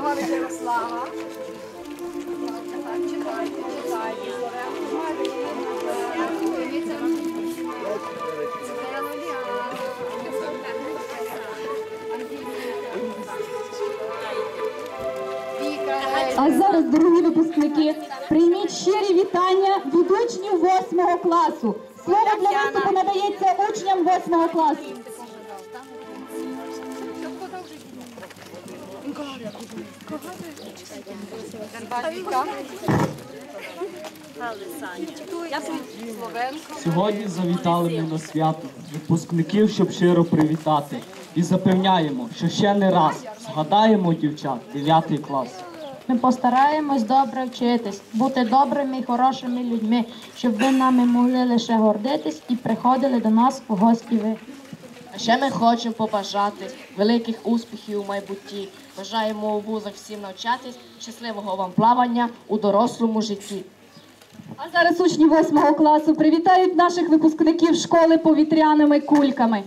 Ногович Ярослава. Читайте, читайте. А зараз, дорогі випускники, прийміть щирі вітання від учнів 8 класу. Слово для виступу надається учням 8 класу. Сьогодні завітали ми на свято випускників, щоб щиро привітати. І запевняємо, що ще не раз згадаємо дівчат 9 клас. Ми постараємось добре вчитись, бути добрими і хорошими людьми, щоб ви нами могли лише гордитись і приходили до нас у гості ви. А ще ми хочемо побажати великих успіхів у майбутті. Бажаємо у вузах всім навчатись, щасливого вам плавання у дорослому житті. А зараз учні 8 класу привітають наших випускників школи повітряними кульками.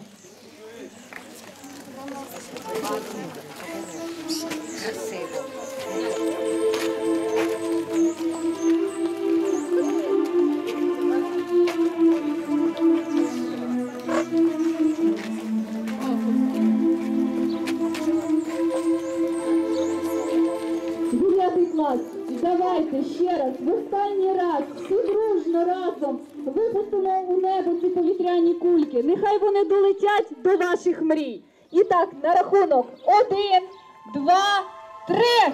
Давайте ще раз, в останній раз, всі дружно разом випустимо у небо ці повітряні кульки. Нехай вони долетять до ваших мрій. І так, на рахунок один, два, три.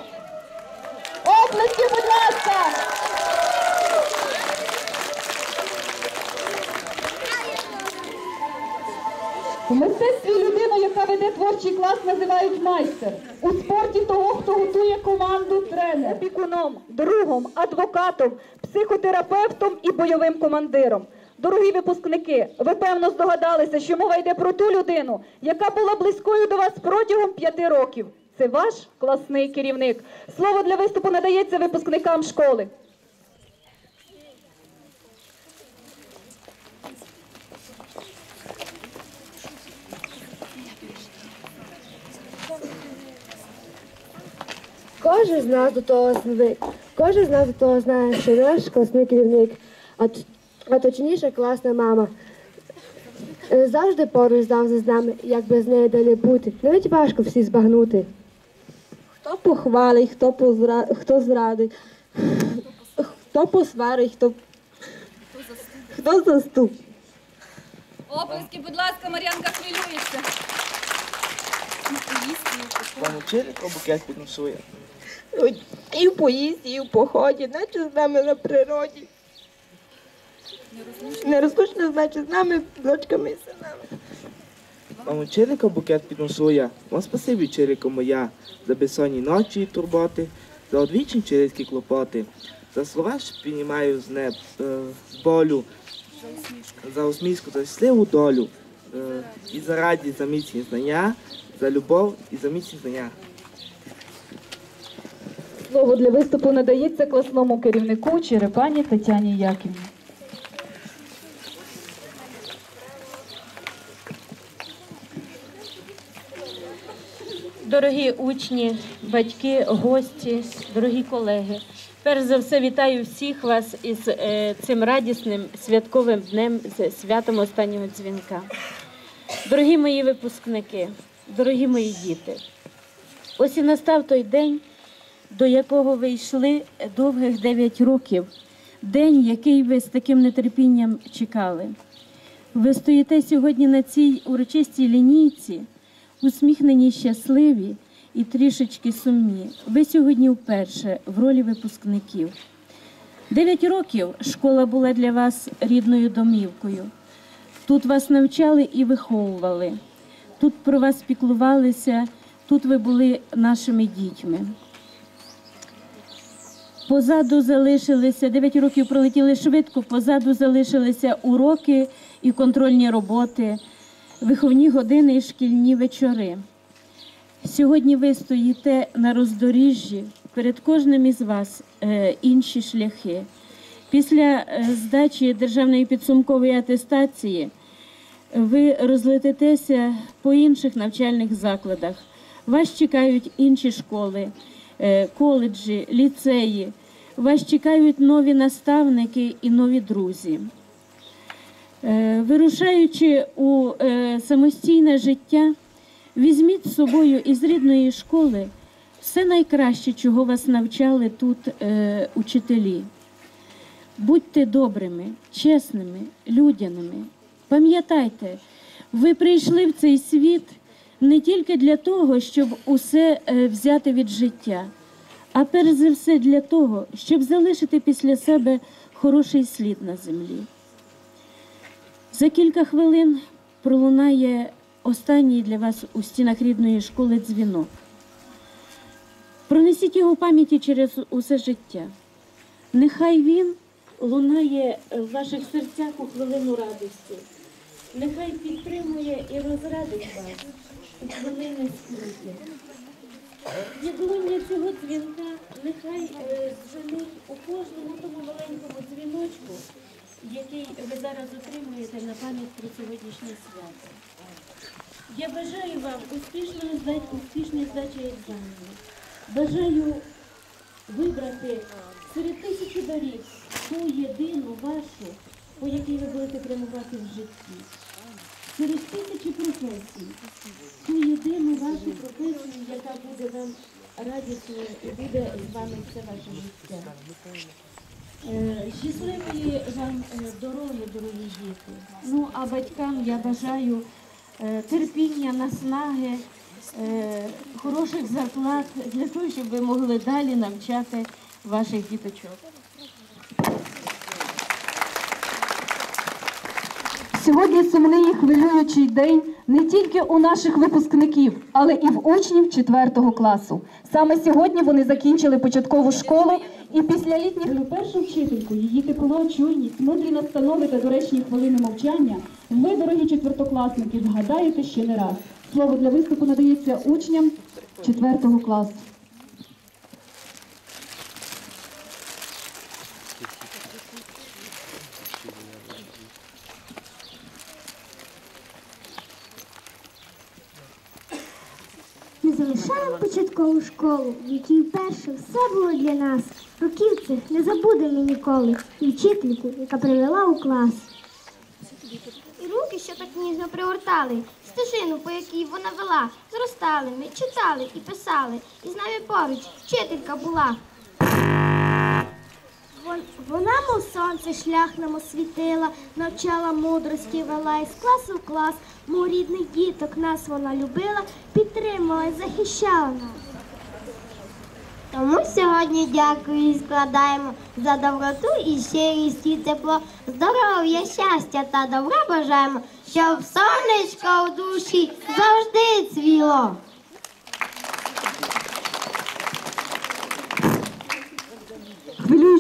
Оплески, будь ласка! У мистецтві людину, яка веде творчий клас, називають майстер. У спорті того, хто готує команду тренер. Опікуном, другом, адвокатом, психотерапевтом і бойовим командиром. Дорогі випускники, ви певно здогадалися, що мова йде про ту людину, яка була близькою до вас протягом п'яти років. Це ваш класний керівник. Слово для виступу надається випускникам школи. Кожен з нас до того звик. Кожен з нас до того знає, що наш класний керівник, а, а точніше класна мама. е, Завжди поруч завжди з нами, як без неї далі бути. Навіть важко всі збагнути. Хто похвалить, хто, позра... хто зрадить, хто посварить, хто, хто заступ. Оплески, будь ласка, Мар'янка хвилюється. Вам учителька букет підносує. І в поїзді, і в поході, наче з нами на природі. Нерозлучно, значить, з нами, дочками і синами. Вам учителька букет підносує. Вам спасибі, учителька моя, за безсонні ночі і турботи, за одвічні вчительські клопоти, за слова, що піднімаю з неб, е, болю, за усмішку, за щасливу долю, е, і за радість, за міцні знання, за любов і за міцні знання. Слово для виступу надається класному керівнику Черепані Тетяні Яківні. Дорогі учні, батьки, гості, дорогі колеги. Перш за все вітаю всіх вас із е, цим радісним святковим днем з святом останнього дзвінка. Дорогі мої випускники, дорогі мої діти. Ось і настав той день, до якого ви йшли довгих 9 років, день, який ви з таким нетерпінням чекали. Ви стоїте сьогодні на цій урочистій лінійці, усміхнені, щасливі і трішечки сумні. Ви сьогодні вперше в ролі випускників. Дев'ять років школа була для вас рідною домівкою. Тут вас навчали і виховували. Тут про вас піклувалися, тут ви були нашими дітьми. Позаду залишилися 9 років пролетіли швидко. Позаду залишилися уроки і контрольні роботи, виховні години і шкільні вечори. Сьогодні ви стоїте на роздоріжжі перед кожним із вас е, інші шляхи. Після е, здачі державної підсумкової атестації ви розлетитеся по інших навчальних закладах. Вас чекають інші школи, е, коледжі, ліцеї. Вас чекають нові наставники і нові друзі. Е, Вирушаючи у е, самостійне життя, візьміть з собою із рідної школи все найкраще, чого вас навчали тут е, учителі. Будьте добрими, чесними, людяними. Пам'ятайте, ви прийшли в цей світ не тільки для того, щоб усе взяти від життя, а перш за все для того, щоб залишити після себе хороший слід на землі. За кілька хвилин пролунає останній для вас у стінах рідної школи дзвінок. Пронесіть його в пам'яті через усе життя. Нехай він лунає в ваших серцях у хвилину радості. Нехай підтримує і розрадить вас у хвилини скруті. Відлуння цього дзвінка нехай е, у кожному тому маленькому дзвіночку, який ви зараз отримуєте на пам'ять про сьогоднішнє свято. Я бажаю вам успішної здачі, успішної здачі екзамену. Бажаю вибрати серед тисячі доріг ту єдину вашу, по якій ви будете прямувати в житті. Серед тисячі професій, ту єдину вашу професію, яка буде вам радісною і буде з вами все ваше життя. Е, Щасливої вам е, дороги, дорогі діти. Ну а батькам я бажаю е, терпіння, наснаги, хороших зарплат для того, щоб ви могли далі навчати ваших діточок. Сьогодні сумний і хвилюючий день не тільки у наших випускників, але і в учнів 4 класу. Саме сьогодні вони закінчили початкову школу і після літніх першу вчительку, її тепло, чуйність, мудрі настанови та доречні хвилини мовчання. Ви, дорогі четвертокласники, згадаєте ще не раз. Слово для виступу надається учням 4 класу. Залишаємо початкову школу, в якій вперше все було для нас. Років цих не забудемо ніколи. І вчительку, яка привела у клас. І руки, що так ніжно пригортали, стежину, по якій вона вела, зростали ми, читали і писали, і з нами поруч вчителька була. Вон- Вона, мов сонце, шлях нам освітила, навчала мудрості вела із класу в клас, мов рідних діток нас вона любила, підтримала і захищала нас. Тому сьогодні дякую і складаємо за доброту і щирість і тепло, здоров'я, щастя та добра бажаємо, щоб сонечко в душі завжди цвіло.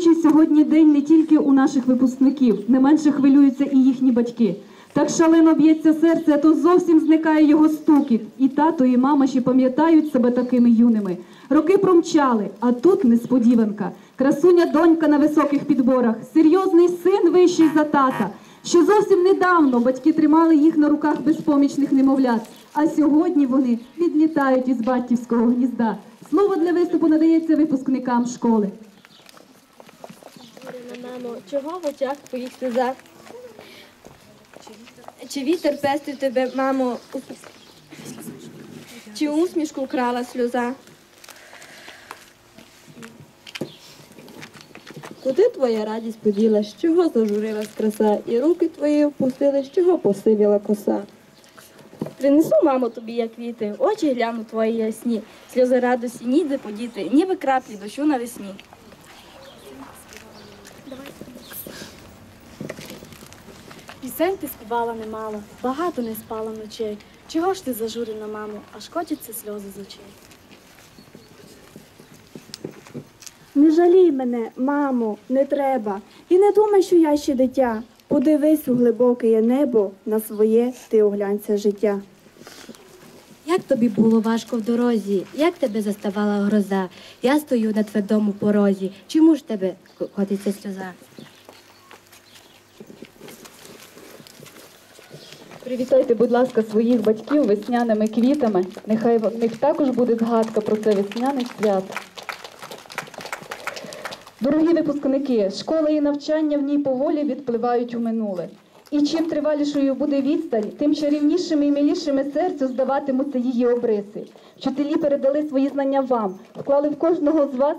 Хвилюючий сьогодні день не тільки у наших випускників, не менше хвилюються і їхні батьки. Так шалено б'ється серце, то зовсім зникає його стукіт. І тато, і мама ще пам'ятають себе такими юними. Роки промчали, а тут несподіванка. Красуня донька на високих підборах, серйозний син вищий за тата. Що зовсім недавно батьки тримали їх на руках безпомічних немовлят. А сьогодні вони відлітають із батьківського гнізда. Слово для виступу надається випускникам школи. Мамо, чого в очах твоїх сльозах? Чи вітер пестив тебе, мамо? Чи усмішку крала сльоза? Куди твоя радість поділась? Чого зажурилась краса? І руки твої впустили, з чого посивіла коса? Принесу, мамо, тобі як квіти, очі гляну твої ясні, сльози радості ніде подіти, ніби краплі дощу навесні. Пісень ти співала немало, багато не спала ночей. Чого ж ти зажурена, мамо, аж котяться сльози з очей? Не жалій мене, мамо, не треба. І не думай, що я ще дитя. Подивись у глибоке небо, на своє ти оглянься життя. Як тобі було важко в дорозі? Як тебе заставала гроза? Я стою на твердому порозі. Чому ж тебе котиться сльоза? Привітайте, будь ласка, своїх батьків весняними квітами. Нехай в них також буде згадка про це весняне свято. Дорогі випускники, школа і навчання в ній поволі відпливають у минуле. І чим тривалішою буде відстань, тим чарівнішими і милішими серцю здаватимуться її обриси. Вчителі передали свої знання вам, вклали в кожного з вас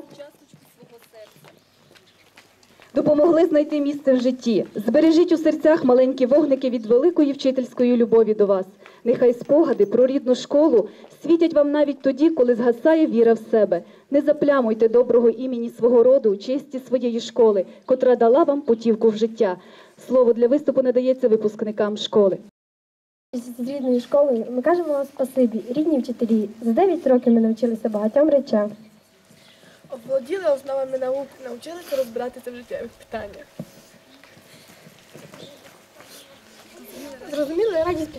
допомогли знайти місце в житті. Збережіть у серцях маленькі вогники від великої вчительської любові до вас. Нехай спогади про рідну школу світять вам навіть тоді, коли згасає віра в себе. Не заплямуйте доброго імені свого роду, честі своєї школи, котра дала вам путівку в життя. Слово для виступу надається випускникам школи. З рідної школи ми кажемо вам спасибі, рідні вчителі. За 9 років ми навчилися багатьом речам. Оволоділи основами наук, навчилися розбиратися в життєвих питаннях. Зрозуміли радість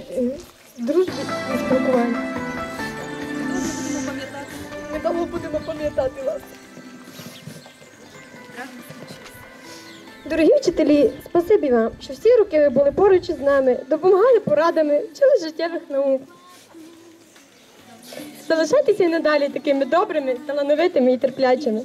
дружби і спілкування. Ми довго будемо пам'ятати вас. Дорогі вчителі, спасибі вам, що всі роки ви були поруч із нами, допомагали порадами, вчили життєвих наук. Залишайтеся і надалі такими добрими, талановитими і терплячими.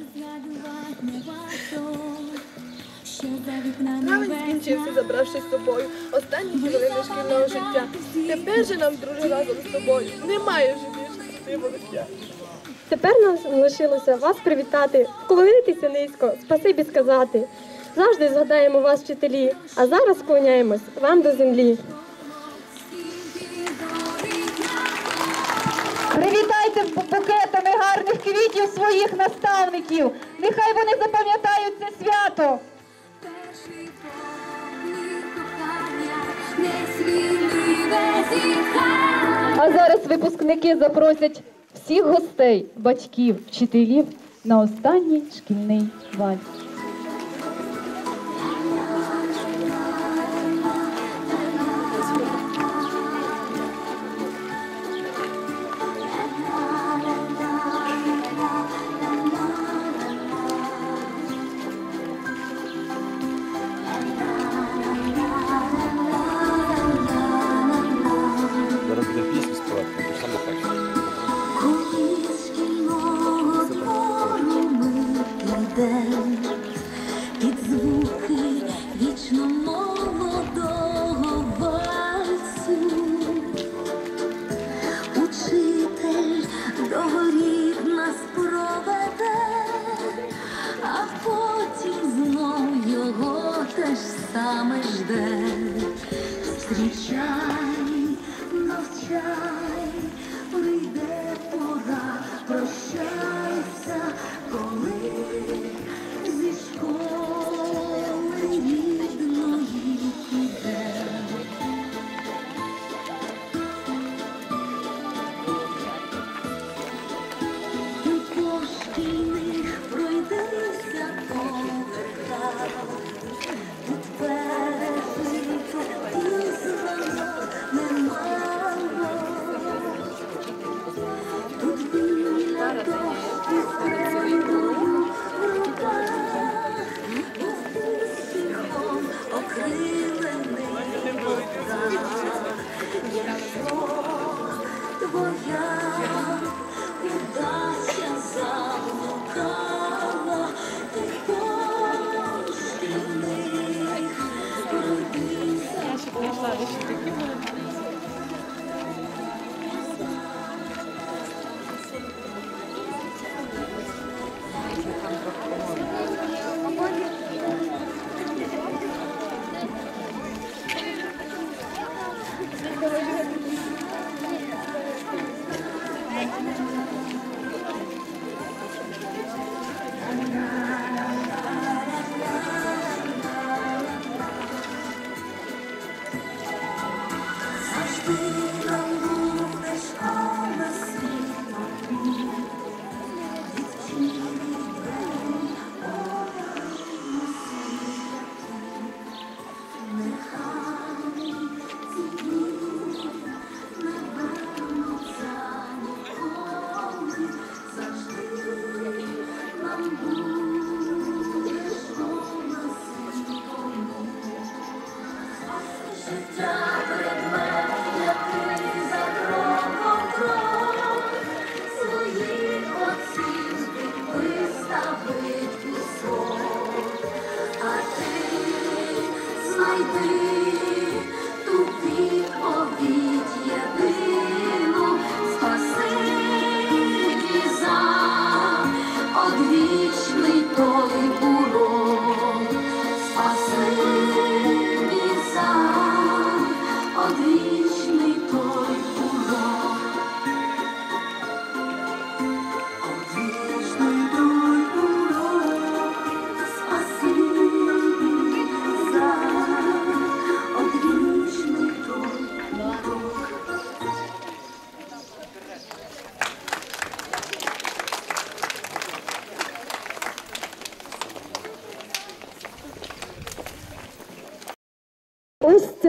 Травень скінчився, забравши з собою останні хвилини шкільного життя. Тепер же нам, друже, разом з тобою. Немає вже більше щасливого життя. Тепер нам лишилося вас привітати, вклонитися низько, спасибі сказати. Завжди згадаємо вас, вчителі, а зараз склоняємось вам до землі. Привітайте букетами гарних квітів своїх наставників. Нехай вони запам'ятають це свято. А зараз випускники запросять всіх гостей, батьків, вчителів на останній шкільний вальс.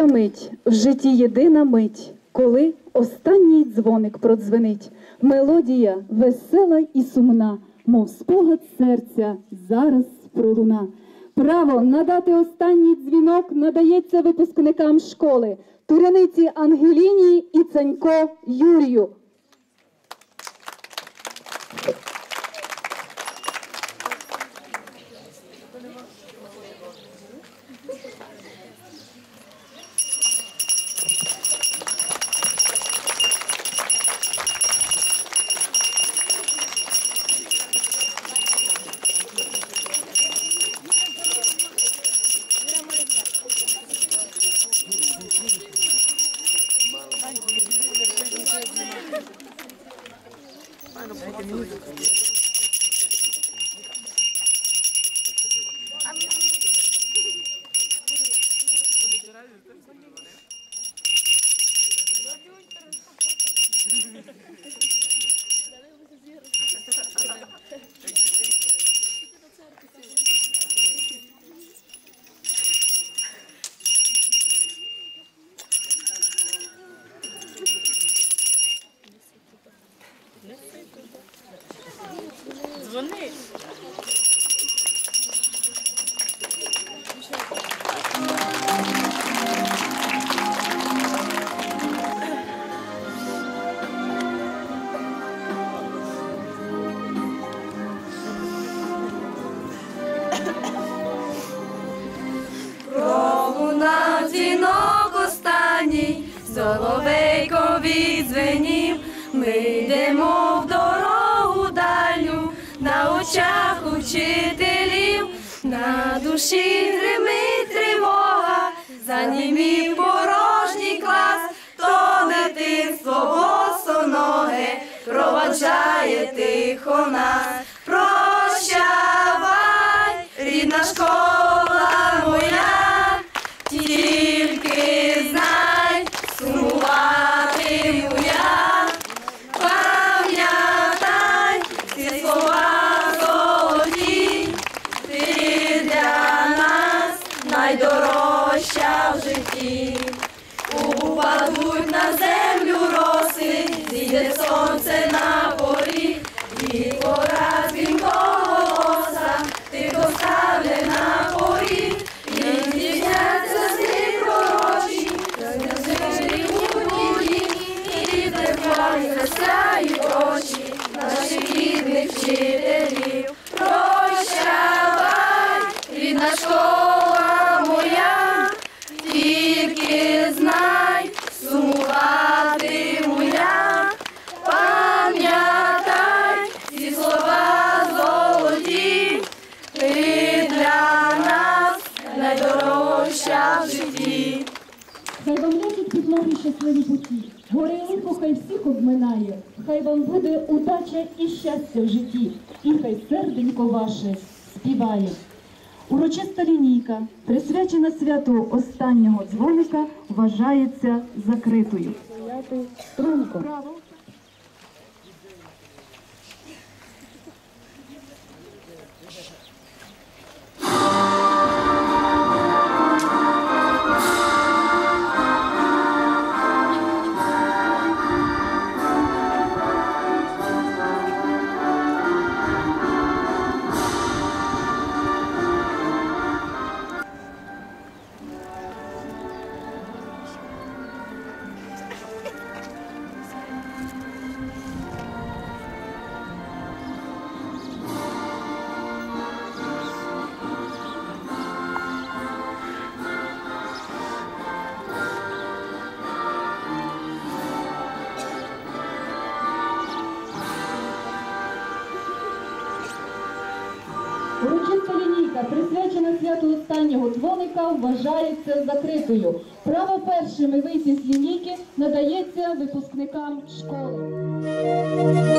Мить в житті єдина мить, коли останній дзвоник продзвенить. Мелодія весела і сумна, мов спогад серця зараз пролуна. Право надати останній дзвінок надається випускникам школи Туряниці Ангеліні і Цанько Юрію. Nice. Щасливі путі, горе лихо хай всіх обминає, хай вам буде удача і щастя в житті, і хай серденько ваше співає. Урочиста лінійка, присвячена святу останнього дзвоника, вважається закритою. Струнко. Останнього дзвоника, вважається закритою. Право першими вийти з лінійки надається випускникам школи.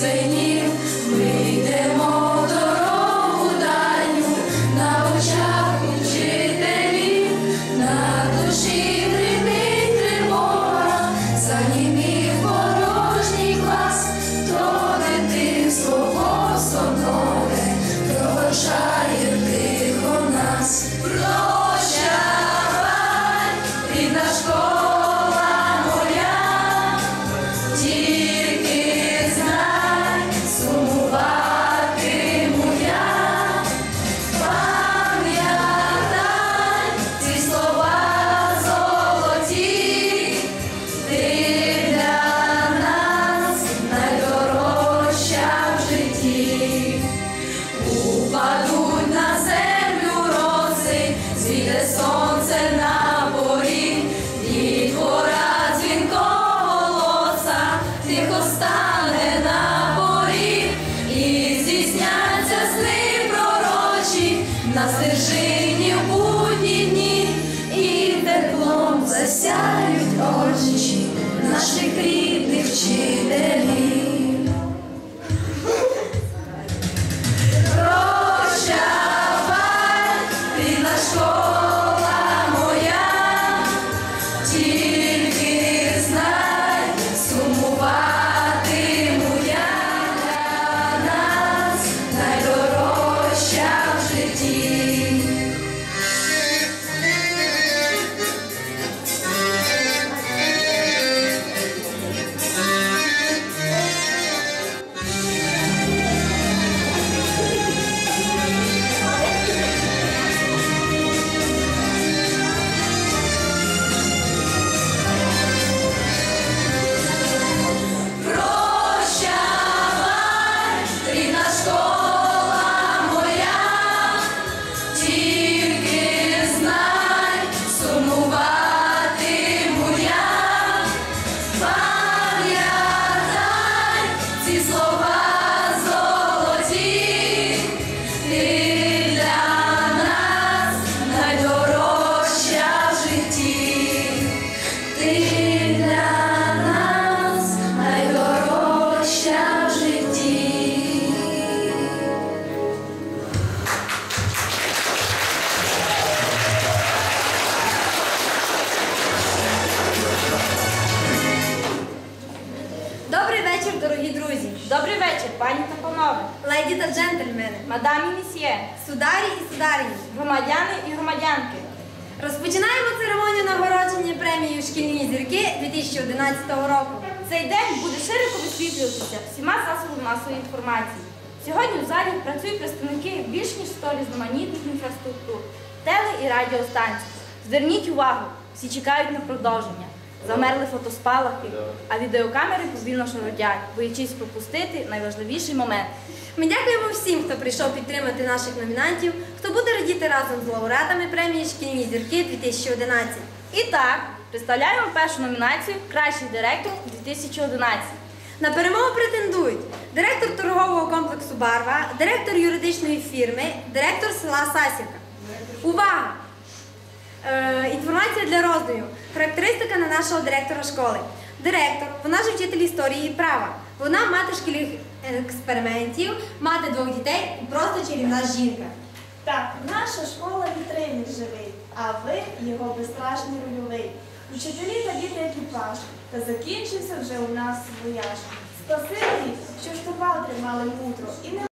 say Упадуть на Мадам і місьє. Сударі і сударіні. Громадяни і громадянки. Розпочинаємо церемонію нагородження премією Шкільні зірки 2011 року. Цей день буде широко висвітлюватися всіма засобами масової інформації. Сьогодні в залі працюють представники більш ніж 100 різноманітних інфраструктур, теле- і радіостанцій. Зверніть увагу, всі чекають на продовження. Замерли фотоспалахи, а відеокамери повільно шародять, боячись пропустити найважливіший момент. Ми дякуємо всім, хто прийшов підтримати наших номінантів, хто буде радіти разом з лауреатами премії Шкільні зірки 2011. І так, представляємо першу номінацію Кращий директор 2011. На перемогу претендують директор торгового комплексу Барва, директор юридичної фірми, директор села Сасівка. Увага! Е, інформація для роздаю. Характеристика на нашого директора школи. Директор, вона ж вчитель історії і права. Вона мати шкільних експериментів, мати двох дітей і просто чарівна жінка. Так, наша школа вітрильник живий, а ви його безстрашний рульовий. Учителі та діти екіпаж, та закінчився вже у нас вояж. Спасибі, що штурвал тримали мудро і не